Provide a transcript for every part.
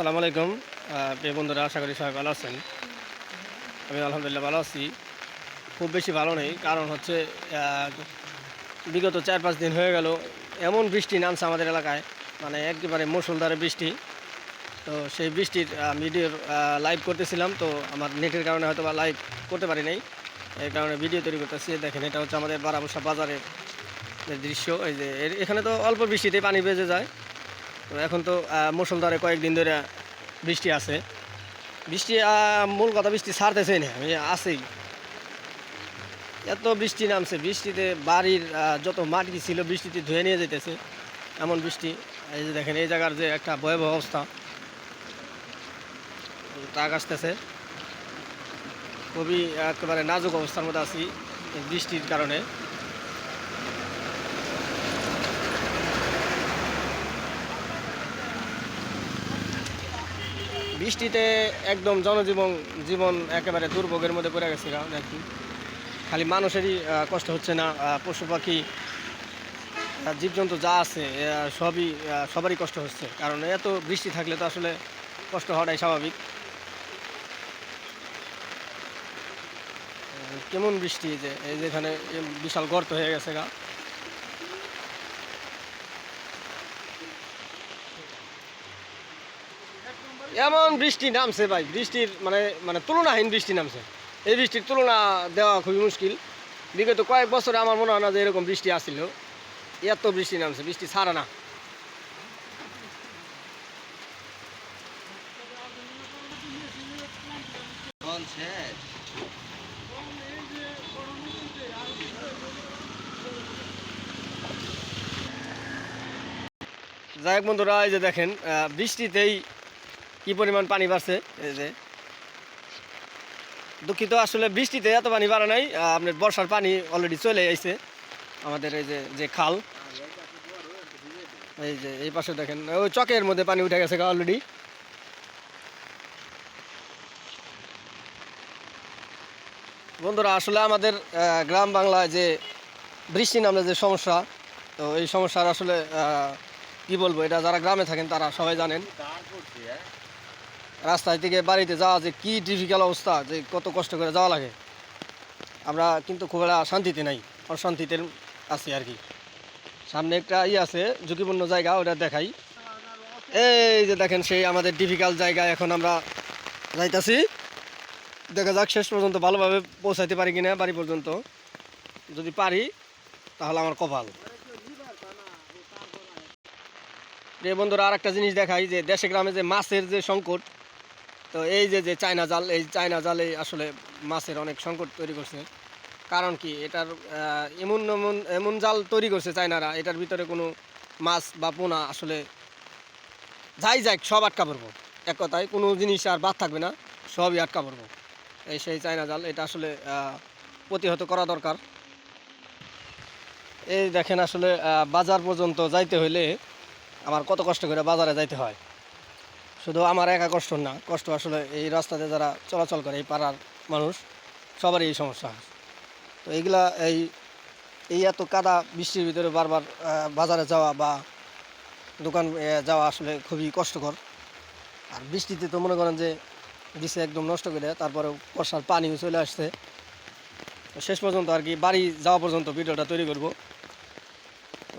আসসালামু আলাইকুম। প্রিয় বন্ধুরা, আশা করি সবাই ভালো আছেন। আমি আলহামদুলিল্লাহ ভালো আছি। খুব বেশি ভালো নেই, কারণ হচ্ছে বিগত চার পাঁচ দিন হয়ে গেল, এমন বৃষ্টি নামছে আমাদের এলাকায় মানে একেবারে মুসলধারে বৃষ্টি। তো সেই বৃষ্টির ভিডিওর লাইভ করতেছিলাম, তো আমার নেটের কারণে হয়তো বা লাইভ করতে পারি নাই। এই কারণে ভিডিও তৈরি করতেছি। দেখেন, এটা হচ্ছে আমাদের বারাবসা বাজারের দৃশ্য, এই যে এখানে তো অল্প বৃষ্টিতে পানি বেজে যায়। তো এখন তো আহ, মুষলধারে কয়েকদিন ধরে বৃষ্টি আছে। বৃষ্টি মূল কথা বৃষ্টি ছাড়তেছে না আছেই। এত বৃষ্টি নামছে বৃষ্টিতে বাড়ির যত মাটি ছিল বৃষ্টিতে ধুয়ে নিয়ে যেতেছে এমন বৃষ্টি। এই যে দেখেন এই জায়গার যে একটা ভয়াবহ অবস্থা। টাক আসতেছে। খুবই একেবারে নাজুক অবস্থার মধ্যে আছি বৃষ্টির কারণে। বৃষ্টিতে একদম জনজীবন, জীবন একেবারে দুর্ভোগের মধ্যে পড়ে গেছে নাকি খালি মানুষেরই কষ্ট হচ্ছে না পশু পাখি জীবজন্তু যা আছে সবই সবারই কষ্ট হচ্ছে। কারণ এত বৃষ্টি থাকলে তো আসলে কষ্ট হওয়াটাই স্বাভাবিক। কেমন বৃষ্টি যে, এই যে এখানে, এ, বিশাল গর্ত হয়ে গেছে গা। এমন বৃষ্টি নামছে ভাই, বৃষ্টির মানে মানে তুলনাহীন বৃষ্টি নামছে। এই বৃষ্টির তুলনা দেওয়া খুবই মুশকিল। বিগত কয়েক বছরে আমার মনে হয় না যে এরকম বৃষ্টি আসছিল এত বৃষ্টি নামছে, বৃষ্টি ছাড়া না। যাই হোক বন্ধুরা, এই যে দেখেন বৃষ্টিতেই কি পরিমাণ পানি বাড়ছে? এই যে। দুঃখিত আসলে বৃষ্টিতে এত পানি বাড়া নাই আপনার বর্ষার পানি অলরেডি চলে আইছে। আমাদের এই যে যে খাল এই যে এই পাশে দেখেন ওই চকের মধ্যে পানি উঠে গেছে অলরেডি বন্ধুরা আসলে আমাদের গ্রাম বাংলায় যে বৃষ্টি নামলে যে সমস্যা তো এই সমস্যার আসলে আহ, কি বলব এটা যারা গ্রামে থাকেন তারা সবাই জানেন। রাস্তায় থেকে বাড়িতে যাওয়া যে কি ডিফিকাল্ট অবস্থা, যে কত কষ্ট করে যাওয়া লাগে। আমরা কিন্তু খুব একটা শান্তিতে নাই, অশান্তিতে আছি আর কি। সামনে একটা ই আছে, ঝুঁকিপূর্ণ জায়গা, ওটা দেখাই। এই যে দেখেন সেই আমাদের ডিফিকাল্ট জায়গা, এখন আমরা যাইতাছি। দেখা যাক শেষ পর্যন্ত ভালোভাবে পৌঁছাইতে পারি কিনা, বাড়ি পর্যন্ত। যদি পারি, তাহলে আমার কপাল। প্রিয় বন্ধুরা আর একটা জিনিস দেখাই যে দেশে গ্রামে যে মাছের যে সংকট তো এই যে যে চায়না জাল, এই চায়না জালে আসলে মাছের অনেক সংকট তৈরি করছে। কারণ কি? এটার এমন এমন এমন জাল তৈরি করছে চায়নারা, এটার ভিতরে কোনো মাছ বা পোনা আসলে যাই যাক, সব আটকা পড়ব। এক কথায়, কোনো জিনিস আর বাদ থাকবে না, সবই আটকা পড়ব। এই সেই চায়না জাল, এটা আসলে প্রতিহত করা দরকার। এই দেখেন আসলে বাজার পর্যন্ত যাইতে হইলে আমার কত কষ্ট করে বাজারে যাইতে হয়। শুধু আমার একা কষ্ট না, কষ্ট আসলে এই রাস্তাতে যারা চলাচল করে, এই পাড়ার মানুষ, সবারই এই সমস্যা। তো এইগুলা এই এই এত কাদা বৃষ্টির ভিতরে বারবার বাজারে যাওয়া বা দোকান যাওয়া আসলে খুবই কষ্টকর। আর বৃষ্টিতে তো মনে করেন যে দিছে একদম নষ্ট করে তারপরে বর্ষার পানিও চলে আসছে। শেষ পর্যন্ত আর কি বাড়ি যাওয়া পর্যন্ত ভিডিওটা তৈরি করব।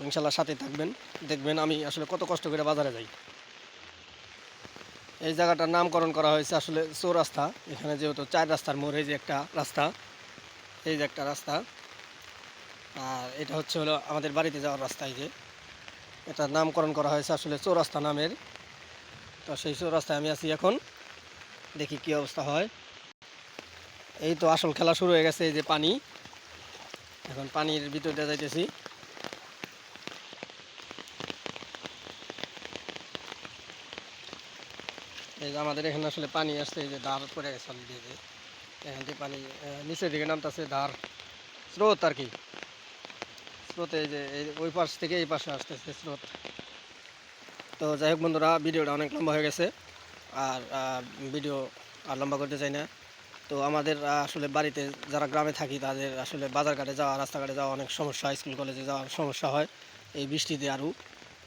ইনশাল্লাহ সাথে থাকবেন, দেখবেন আমি আসলে কত কষ্ট করে বাজারে যাই। এই জায়গাটার নামকরণ করা হয়েছে আসলে চৌরাস্তা। এখানে যেহেতু চার রাস্তার মোড়, এই যে একটা রাস্তা, এই যে একটা রাস্তা। আর এটা হচ্ছে হলো আমাদের বাড়িতে যাওয়ার রাস্তা এই যে। এটার নামকরণ করা হয়েছে আসলে চৌরাস্তা নামের। তো সেই চৌরাস্তায় আমি আছি এখন। দেখি কি অবস্থা হয়। এই তো আসল খেলা শুরু হয়ে গেছে, এই যে পানি। এখন পানির ভিতর দিয়ে যাইতেছি। এই যে আমাদের এখানে আসলে পানি আসছে, এই যে ধার পড়ে গেছে যে এখান থেকে পানি নিচের দিকে নামতেছে ধার স্রোত আর কি। স্রোতে এই যে, এই ওই পাশ থেকে এই পাশে আসতেছে স্রোত। তো যাই হোক বন্ধুরা, ভিডিওটা অনেক লম্বা হয়ে গেছে। আর ভিডিও আর লম্বা করতে চাই না। তো আমাদের আসলে বাড়িতে যারা গ্রামে থাকি, তাদের আসলে বাজারঘাটে যাওয়া, রাস্তাঘাটে যাওয়া অনেক সমস্যা। হয় স্কুল, কলেজে যাওয়ার সমস্যা হয়। এই বৃষ্টিতে আরও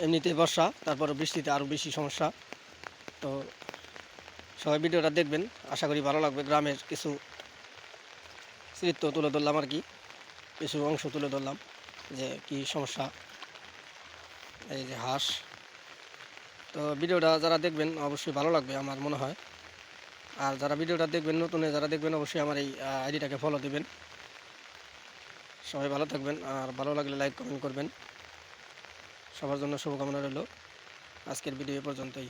এমনিতে বর্ষা তারপর বৃষ্টিতে আরও বেশি সমস্যা। তো সবাই ভিডিওটা দেখবেন। আশা করি ভালো লাগবে। গ্রামের কিছু স্মৃত্ব তুলে ধরলাম আর কি। কিছু অংশ তুলে ধরলাম যে কি সমস্যা, এই যে হাঁস। তো ভিডিওটা যারা দেখবেন, অবশ্যই ভালো লাগবে আমার মনে হয়। আর যারা ভিডিওটা দেখবেন, নতুনে যারা দেখবেন, অবশ্যই আমার এই আইডিটাকে ফলো দেবেন। সবাই ভালো থাকবেন। আর ভালো লাগলে লাইক কমেন্ট করবেন। সবার জন্য শুভকামনা রইল। আজকের ভিডিও পর্যন্তই।